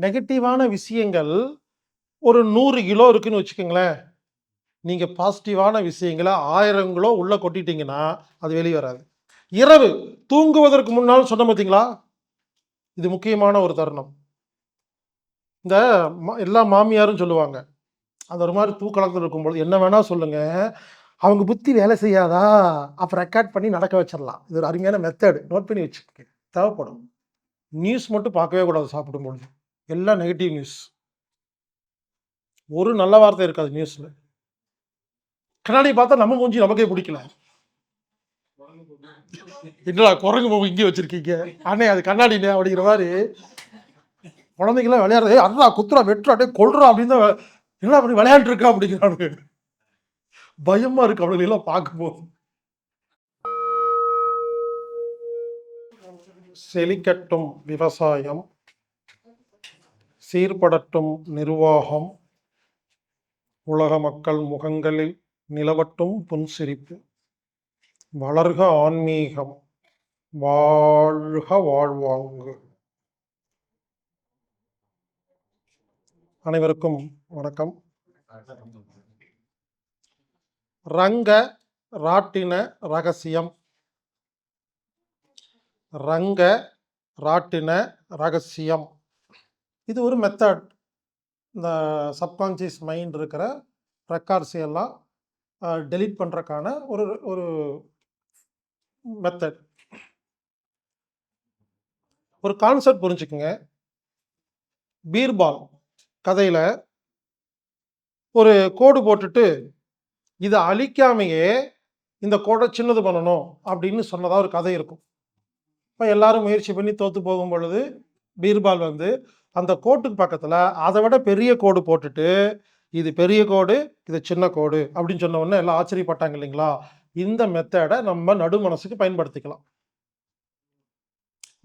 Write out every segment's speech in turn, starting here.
நெகட்டிவான விஷயங்கள் ஒரு நூறு கிலோ இருக்குன்னு வச்சுக்கோங்களேன். நீங்கள் பாசிட்டிவான விஷயங்களை ஆயிரம் கிலோ உள்ளே கொட்டிட்டீங்கன்னா அது வெளியே வராது. இரவு தூங்குவதற்கு முன்னால் சொன்ன பார்த்தீங்களா இது முக்கியமான ஒரு தருணம். இந்த ம- எல்லா மாமியாரும் சொல்லுவாங்க. அந்த ஒரு மாதிரி தூக்கலத்தில் இருக்கும்போது என்ன வேணால் சொல்லுங்கள் அவங்க புத்தி வேலை செய்யாதா? அப்போ ரெக்கார்ட் பண்ணி நடக்க வச்சிடலாம். இது ஒரு அருமையான மெத்தடு நோட் பண்ணி வச்சுக்க தேவைப்படும். நியூஸ் மட்டும் பார்க்கவே கூடாது சாப்பிடும்பொழுது. எல்லாம் நெகட்டிவ் நியூஸ் ஒரு நல்ல வார்த்தை இருக்காது நியூஸில் கண்ணாடி பார்த்தா நம்ம மூஞ்சி நமக்கே பிடிக்கல. என்னடா குரங்கு போகும் இங்கே வச்சிருக்கீங்க? அண்ணே அது கண்ணாடினே அப்படிங்கிற மாதிரி. குழந்தைங்களாம் விளையாடுறது அண்ணா குத்துறா வெட்டுறா அப்படியே கொள்றா அப்படின்னு தான் என்ன அப்படி விளையாண்டு இருக்கா அப்படிங்கிறானுங்க. பயமா இருக்கு அவனுங்களை எல்லாம் பார்க்கும்போது. செழிக்கட்டும் விவசாயம். சீர்படட்டும் நிர்வாகம் உலக மக்கள் முகங்களில் நிலவட்டும் புன்சிரிப்பு. வளர்க ஆன்மீகம் வாழ்க வாழ்வாங்கு. அனைவருக்கும் வணக்கம். ரங்க ராட்டின ரகசியம். ரங்க ராட்டின ரகசியம். இது ஒரு மெத்தட் இந்த சப்கான்சியஸ் மைண்ட் இருக்கிற ரெக்கார்ட்ஸ் எல்லாம் டெலீட் பண்ணுறக்கான ஒரு ஒரு மெத்தட் ஒரு கான்செப்ட் புரிஞ்சுக்குங்க. பீர்பால் கதையில் ஒரு கோடு போட்டுட்டு இதை அழிக்காமையே இந்த கோடை சின்னது பண்ணணும் அப்படின்னு சொன்னதாக ஒரு கதை இருக்கும். இப்போ எல்லாரும் முயற்சி பண்ணி தோற்று போகும் பொழுது பீர்பால் வந்து அந்த கோட்டுக்கு பக்கத்தில் அதை விட பெரிய கோடு போட்டுட்டு இது பெரிய கோடு இது சின்ன கோடு அப்படின்னு சொன்ன உடனே எல்லாம் ஆச்சரியப்பட்டாங்க இல்லைங்களா? இந்த மெத்தடை நம்ம நடு மனசுக்கு பயன்படுத்திக்கலாம்.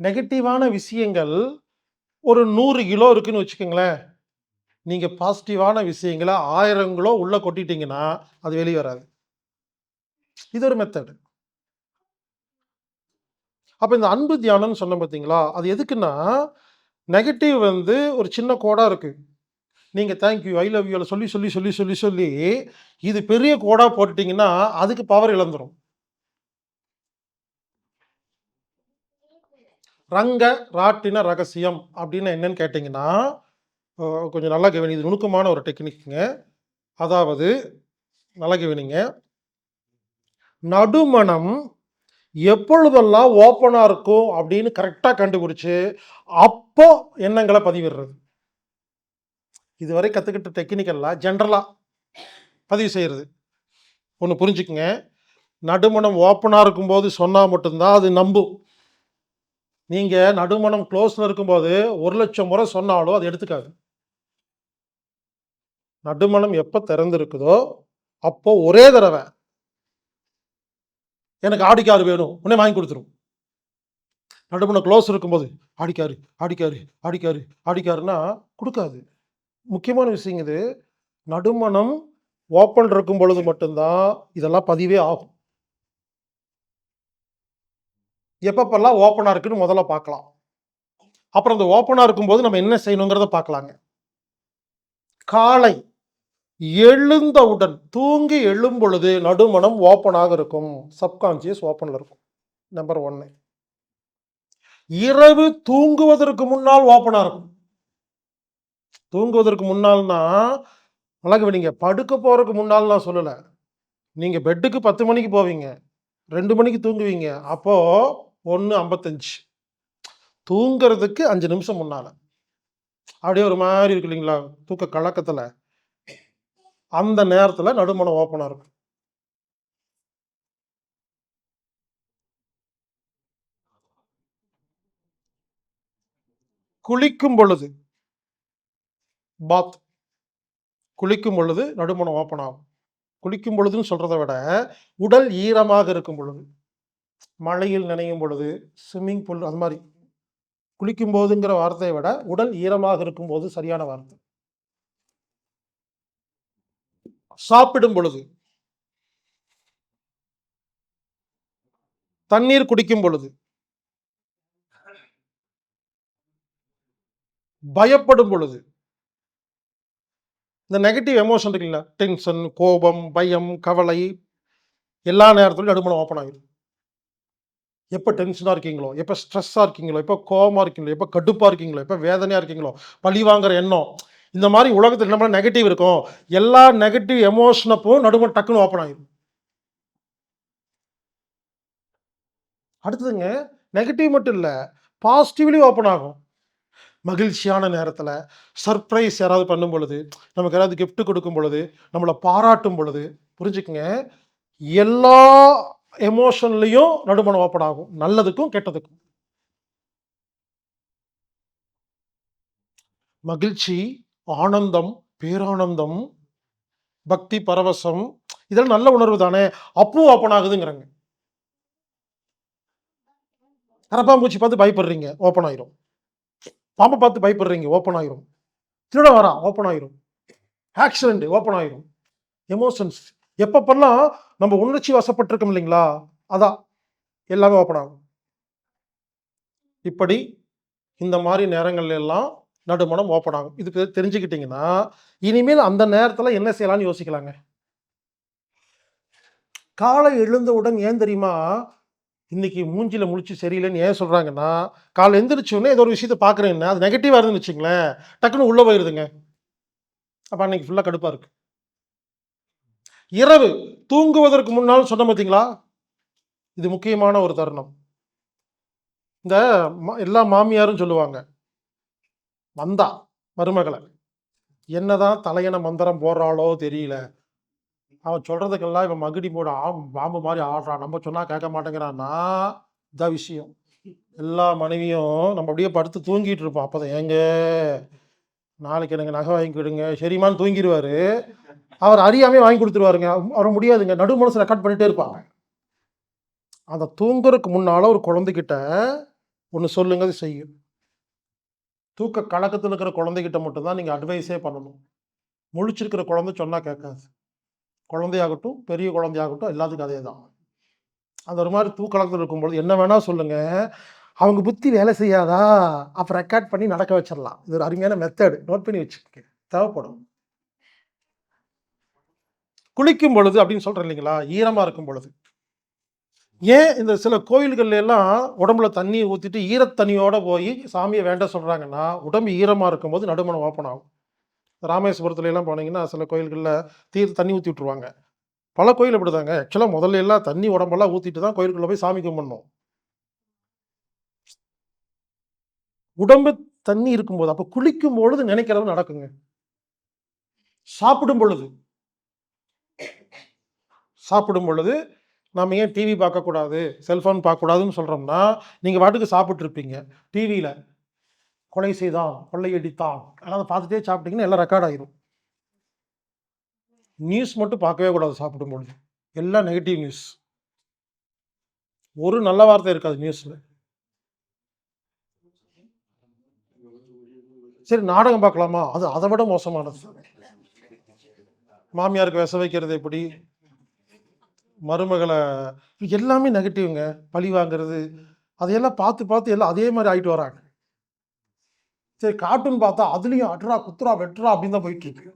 நெகட்டிவான விஷயங்கள் ஒரு நூறு கிலோ இருக்குன்னு வச்சுக்கோங்களேன். நீங்கள் பாசிட்டிவான விஷயங்களை ஆயிரம் கிலோ உள்ளே கொட்டிட்டீங்கன்னா அது வெளியே வராது. இது ஒரு மெத்தடு அப்போ இந்த அன்பு தியானம்னு சொன்ன பார்த்தீங்களா அது எதுக்குன்னா நெகட்டிவ் வந்து ஒரு சின்ன கோடாக இருக்குது நீங்கள் தேங்க்யூ ஐ லவ் யூவில் சொல்லி சொல்லி சொல்லி சொல்லி சொல்லி இது பெரிய கோடாக போட்டுட்டீங்கன்னா அதுக்கு பவர் இழந்துரும். ரங்க ராட்டின ரகசியம் அப்படின்னு என்னன்னு கேட்டிங்கன்னா கொஞ்சம் நல்லா கவனி இது நுணுக்கமான ஒரு டெக்னிக்குங்க அதாவது நல்லா கவனிங்க நடுமணம் எப்பொழுதெல்லாம் ஓப்பனாக இருக்கும் அப்படின்னு கரெக்டாக கண்டுபிடிச்சு அப்போ எண்ணங்களை பதிவிடுறது. இதுவரை கற்றுக்கிட்ட டெக்னிக்கெல்லாம் ஜென்ரலாக பதிவு செய்கிறது ஒன்று புரிஞ்சுக்குங்க. நடுமணம் ஓப்பனாக இருக்கும்போது சொன்னால் மட்டும்தான் அது நம்பும் நீங்கள் நடுமணம் க்ளோஸில் இருக்கும்போது ஒரு லட்சம் முறை சொன்னாலும் அது எடுத்துக்காது. நடுமணம் எப்போ திறந்துருக்குதோ அப்போ ஒரே தடவை எனக்கு ஆடிக்கார் வேணும் உடனே வாங்கி கொடுத்துரும். நடுமணம் க்ளோஸ் இருக்கும்போது ஆடிக்காரு ஆடிக்காரு ஆடிக்காரு ஆடிக்காருன்னா கொடுக்காது. முக்கியமான விஷயம் இது நடுமணம் ஓப்பன் இருக்கும் பொழுது மட்டும்தான் இதெல்லாம் பதிவே ஆகும். எப்பப்பெல்லாம் ஓப்பனாக இருக்குன்னு முதல்ல பார்க்கலாம். அப்புறம் அந்த ஓப்பனாக இருக்கும்போது நம்ம என்ன செய்யணுங்கிறத பார்க்கலாங்க. காலை எழுந்தவுடன் தூங்கி எழும்பொழுது நடுமணம் ஓப்பனாக இருக்கும். சப்கான்சியஸ் ஓப்பனில் இருக்கும். நம்பர் ஒன்று இரவு தூங்குவதற்கு முன்னால் ஓப்பனாக இருக்கும். தூங்குவதற்கு முன்னால்னா அழகு நீங்கள் படுக்க போகிறதுக்கு முன்னால் நான் சொல்லலை. நீங்கள் பெட்டுக்கு பத்து மணிக்கு போவீங்க ரெண்டு மணிக்கு தூங்குவீங்க அப்போது ஒன்று ஐம்பத்தஞ்சு. தூங்குறதுக்கு அஞ்சு நிமிஷம் முன்னால். அப்படியே ஒரு மாதிரி இருக்கு இல்லைங்களா தூக்க கலக்கத்தில். அந்த நேரத்தில் நடுமணம் ஓப்பனாக இருக்கும். குளிக்கும் பொழுது பாத் குளிக்கும் பொழுது நடுமணம் ஓப்பன் ஆகும். குளிக்கும் பொழுதுன்னு சொல்றதை விட உடல் ஈரமாக இருக்கும் பொழுது மழையில் நினையும் பொழுது ஸ்விம்மிங் பூல் அது மாதிரி குளிக்கும் போதுங்கிற வார்த்தையை விட உடல் ஈரமாக இருக்கும் போது சரியான வார்த்தை. சாப்பிடும் பொழுது தண்ணீர் குடிக்கும் பொழுது பயப்படும் பொழுது. இந்த நெகட்டிவ் எமோஷன் இருக்குல்ல டென்ஷன் கோபம் பயம் கவலை எல்லா நேரத்துலையும் நடுமணம் ஓப்பன் ஆகிடும் எப்போ டென்ஷனாக இருக்கீங்களோ எப்போ ஸ்ட்ரெஸ்ஸாக இருக்கீங்களோ எப்போ கோபமாக இருக்கீங்களோ எப்போ கடுப்பாக இருக்கீங்களோ எப்போ வேதனையாக இருக்கீங்களோ பழி வாங்குற எண்ணம் இந்த மாதிரி உலகத்தில் என்ன நெகட்டிவ் இருக்கும்? எல்லா நெகட்டிவ் எமோஷனப்பும் நடுமணம் டக்குன்னு ஓப்பன் ஆகிடும் அடுத்ததுங்க நெகட்டிவ் மட்டும் இல்லை பாசிட்டிவ்லேயும் ஓப்பன் ஆகும் மகிழ்ச்சியான நேரத்தில் சர்ப்ரைஸ் யாராவது பண்ணும் பொழுது நமக்கு யாராவது கிஃப்ட் கொடுக்கும் பொழுது நம்மளை பாராட்டும் பொழுது புரிஞ்சுக்கங்க? எல்லா எமோஷன்லேயும் நடுமணம் ஓப்பன் ஆகும் நல்லதுக்கும் கெட்டதுக்கும். மகிழ்ச்சி ஆனந்தம் பேரானந்தம் பக்தி பரவசம் இதெல்லாம் நல்ல உணர்வு தானே? அப்பவும் ஓப்பன் ஆகுதுங்கிறாங்க. கரப்பாம்பூச்சி பார்த்து பயப்படுறீங்க ஓப்பன் ஆயிரும். பாம்பை பார்த்து பயப்படுறீங்க ஓப்பன் ஆயிரும். திருட வரான் ஓப்பன் ஆயிரும். ஆக்சிடென்ட் ஓப்பன் ஆயிரும். எமோஷன்ஸ் எப்பப்பெல்லாம் நம்ம உணர்ச்சி வசப்பட்டிருக்கோம் இல்லைங்களா? அதான். எல்லாமே ஓப்பன் ஆகும். இப்படி இந்த மாதிரி நேரங்கள்ல எல்லாம் நடுமணம் ஓப்பன் ஆகும். இது தெரிஞ்சுக்கிட்டிங்கன்னா தெரிஞ்சுக்கிட்டீங்கன்னா இனிமேல் அந்த நேரத்தில் என்ன செய்யலாம்னு யோசிக்கலாங்க. காலை எழுந்தவுடன் ஏன் தெரியுமா? இன்னைக்கு மூஞ்சில முழிச்சு சரியில்லைன்னு ஏன் சொல்கிறாங்கன்னா காலை எந்திரிச்ச உடனே ஏதோ ஒரு விஷயத்த பார்க்குறேன்னா அது நெகட்டிவாக இருந்துன்னு வச்சுங்களேன் டக்குன்னு உள்ளே போயிடுதுங்க அப்போ அன்னைக்கு ஃபுல்லாக கடுப்பாக இருக்கு. இரவு தூங்குவதற்கு முன்னால் சொன்ன பார்த்தீங்களா இது முக்கியமான ஒரு தருணம். இந்த எல்லா மாமியாரும் சொல்லுவாங்க வந்தா மருமகளை என்னதான் தலையண மந்திரம் போடுறாளோ தெரியல. அவன் சொல்றதுக்கெல்லாம் இவன் மகுடி போட ஆம் பாம்பு மாதிரி ஆடுறான் நம்ம சொன்னா கேட்க மாட்டேங்கிறான்னா இதான் விஷயம். எல்லா மனைவியும் நம்ம அப்படியே படுத்து தூங்கிட்டு இருப்போம். அப்பதான் ஏங்க நாளைக்கு எனக்கு நகை வாங்கி கொடுங்க. சரிமான்னு தூங்கிடுவாரு. அவர் அறியாமே வாங்கி கொடுத்துருவாருங்க. அவர் முடியாதுங்க. நடு மனசு ரெக்கார்ட் பண்ணிட்டே இருப்பாங்க. அந்த தூங்குறதுக்கு முன்னால ஒரு குழந்தைகிட்ட ஒன்று சொல்லுங்க அது செய்யும் தூக்க கலக்கத்தில் இருக்கிற குழந்தைகிட்ட மட்டும்தான் நீங்கள் அட்வைஸே பண்ணணும். முழிச்சிருக்கிற குழந்தை சொன்னால் கேட்காது. குழந்தையாகட்டும் பெரிய குழந்தையாகட்டும் எல்லாத்துக்கும் அதே தான் அது ஒரு மாதிரி தூக்கலத்தில் இருக்கும்பொழுது என்ன வேணால் சொல்லுங்கள் அவங்க புத்தி வேலை செய்யாதா? அப்போ ரெக்கார்ட் பண்ணி நடக்க வச்சிடலாம். இது ஒரு அருமையான மெத்தடு நோட் பண்ணி வச்சுக்கோங்க. தேவைப்படும். குளிக்கும் பொழுது அப்படின்னு சொல்கிறேன் இல்லைங்களா? ஈரமாக இருக்கும் பொழுது. ஏன் இந்த சில கோயில்கள்ல எல்லாம் உடம்புல தண்ணியை ஊற்றிட்டு ஈரத்தண்ணியோடு போய் சாமியை வேண்ட சொல்கிறாங்கன்னா உடம்பு ஈரமாக இருக்கும்போது நடுமணம் ஓப்பன் ஆகும். ராமேஸ்வரத்துலலாம் போனீங்கன்னா சில கோயில்களில் தீர்த்து தண்ணி ஊற்றி விட்ருவாங்க பல கோயில் அப்படிதாங்க. ஆக்சுவலாக முதல்ல எல்லாம் தண்ணி உடம்பெல்லாம் ஊற்றிட்டு தான் கோயிலுக்குள்ளே போய் சாமி கும்பிடணும். உடம்பு தண்ணி இருக்கும்போது அப்போ குளிக்கும் பொழுது நினைக்கிறது நடக்குங்க. சாப்பிடும் பொழுது. சாப்பிடும் பொழுது நம்ம ஏன் டிவி பார்க்கக்கூடாது செல்ஃபோன் பார்க்கக்கூடாதுன்னு சொல்கிறோம்னா நீங்கள் பாட்டுக்கு சாப்பிட்ருப்பீங்க டிவியில் கொலை செய்தான் கொள்ளையடித்தான் அதெல்லாம் பார்த்துட்டே சாப்பிட்டீங்கன்னா எல்லாம் ரெக்கார்ட் ஆயிரும். நியூஸ் மட்டும் பார்க்கவே கூடாது சாப்பிடும் பொழுது. எல்லாம் நெகட்டிவ் நியூஸ் ஒரு நல்ல வார்த்தை இருக்காது நியூஸில் சரி நாடகம் பார்க்கலாமா? அது அதை விட மோசமானது. மாமியாருக்கு விச வைக்கிறது எப்படி? மருமகளை எல்லாமே நெகட்டிவ்ங்க பழி வாங்குறது அதையெல்லாம் பார்த்து பார்த்து எல்லாம் அதே மாதிரி ஆகிட்டு வராங்க. சரி கார்ட்டூன் பார்த்தா அதுலேயும் அட்ரா குத்துறா வெட்டுறா அப்படின்னு தான் போயிட்டு இருக்கு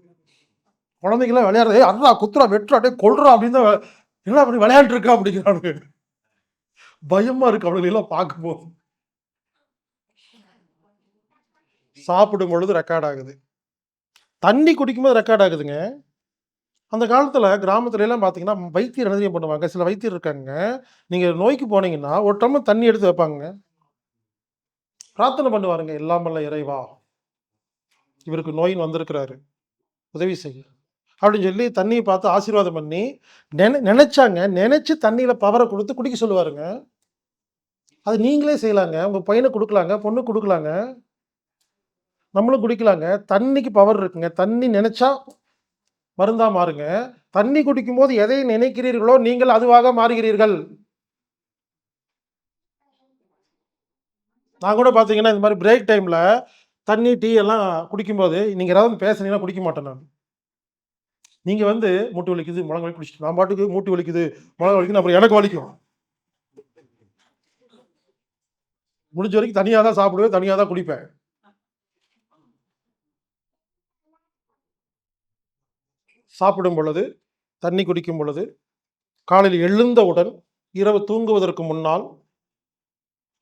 குழந்தைங்களாம் விளையாடுறது அட்ரா குத்துரா வெட்டுறா அப்படியே கொள்றா அப்படின்னு தான் என்ன அப்படி விளையாண்டுருக்கா இருக்கா பயமாக இருக்கு அவங்களெல்லாம் பார்க்கும்போது. சாப்பிடும் பொழுது ரெக்கார்ட் ஆகுது. தண்ணி குடிக்கும்போது ரெக்கார்ட் ஆகுதுங்க. அந்த காலத்தில் கிராமத்துல எல்லாம் பார்த்தீங்கன்னா வைத்தியர் என்ன பண்ணுவாங்க. சில வைத்தியர் இருக்காங்க. நீங்கள் நோய்க்கு போனீங்கன்னா ஒரு டம்ளர் தண்ணி எடுத்து வைப்பாங்க பிரார்த்தனை பண்ணுவாருங்க எல்லாம் வல்ல இறைவா. இவருக்கு நோயின் வந்திருக்கிறாரு. உதவி செய்ய. அப்படின்னு சொல்லி தண்ணியை பார்த்து ஆசீர்வாதம் பண்ணி நினை நினைச்சாங்க. நினைச்சு தண்ணியில் பவரை கொடுத்து குடிக்க சொல்லுவாருங்க. அது நீங்களே செய்யலாங்க. உங்கள் பையனை கொடுக்கலாங்க பொண்ணு கொடுக்கலாங்க. நம்மளும் குடிக்கலாங்க. தண்ணிக்கு பவர் இருக்குங்க. தண்ணி நினைச்சா மருந்தா மாறுங்க. தண்ணி குடிக்கும்போது எதை நினைக்கிறீர்களோ நீங்கள் அதுவாக மாறுகிறீர்கள். நான் கூட பார்த்தீங்கன்னா இந்த மாதிரி பிரேக் டைமில் தண்ணி டீ எல்லாம் குடிக்கும்போது நீங்கள் ஏதாவது பேசுனீங்கன்னா குடிக்க மாட்டேன் நான். நீங்கள் வந்து மூட்டு வலிக்குது முழங்க வலி குடிச்சிட்டு நான் பாட்டுக்கு மூட்டு வலிக்குது முழங்க வலிக்குது அப்புறம் எனக்கு வலிக்கும். முடிஞ்ச வரைக்கும் தனியாக தான் சாப்பிடுவேன் தனியாக தான் குடிப்பேன். சாப்பிடும் பொழுது தண்ணி குடிக்கும் பொழுது காலையில் எழுந்தவுடன் இரவு தூங்குவதற்கு முன்னால்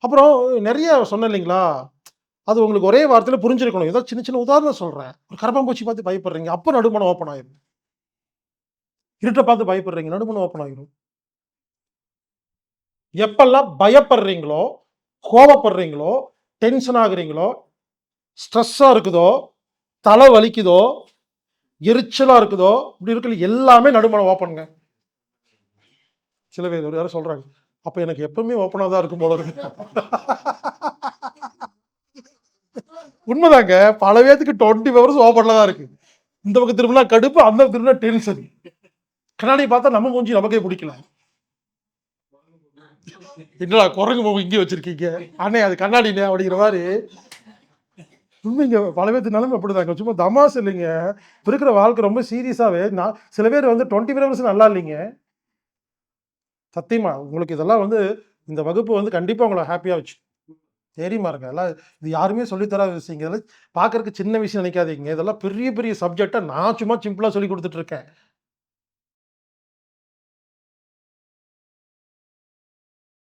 அப்புறம் நிறைய சொன்னேன் இல்லைங்களா? அது உங்களுக்கு ஒரே வார்த்தையில் புரிஞ்சிருக்கணும். ஏதோ சின்ன சின்ன உதாரணம் சொல்கிறேன் ஒரு கரப்பாம்பூச்சி பார்த்து பயப்படுறீங்க. அப்போ நடுமணம் ஓப்பன் ஆயிரும். இருட்டை பார்த்து பயப்படுறீங்க. நடுமணம் ஓப்பன் ஆகிரும் எப்பெல்லாம் பயப்படுறீங்களோ கோபப்படுறீங்களோ டென்ஷன் ஆகுறீங்களோ ஸ்ட்ரெஸ்ஸாக இருக்குதோ தலை வலிக்குதோ எரிச்சலாக இருக்குதோ இப்படி இருக்கிற எல்லாமே நடுமணம் ஓப்பனுங்க சில பேர் ஒரு யாரும் சொல்கிறாங்க அப்போ எனக்கு எப்பவுமே ஓப்பனாக தான் இருக்கும் போல இருக்கு. உண்மைதாங்க பல பேத்துக்கு டுவெண்ட்டி ஹவர்ஸ் ஓப்பனில் தான் இருக்கு. இந்த பக்கம் திரும்பினா கடுப்பு அந்த பக்கம் திரும்பினா டென்ஷன் கண்ணாடி பார்த்தா நம்ம மூஞ்சி நமக்கே பிடிக்கல. என்னடா குரங்கு போகும் இங்கே வச்சிருக்கீங்க? அண்ணே அது கண்ணாடினே அப்படிங்கிற மாதிரி. உண்மைங்க பல பேர்த்து நிலைமை அப்படிதாங்க. சும்மா தமாஸ் இல்லைங்க. இருக்கிற வாழ்க்கை ரொம்ப சீரியஸாகவே நான் சில பேர் வந்து டுவெண்ட்டி ஹவர்ஸ் நல்லா இல்லைங்க. சத்தியமா உங்களுக்கு இதெல்லாம் வந்து இந்த வகுப்பு வந்து கண்டிப்பாக உங்களை ஹாப்பியாக வச்சு தெரியுமா இருங்க எல்லாம் இது யாருமே சொல்லித்தராத விஷயங்க இதெல்லாம் பார்க்கறதுக்கு சின்ன விஷயம் நினைக்காதீங்க. இதெல்லாம் பெரிய பெரிய சப்ஜெக்டாக நான் சும்மா சிம்பிளாக சொல்லி கொடுத்துட்ருக்கேன்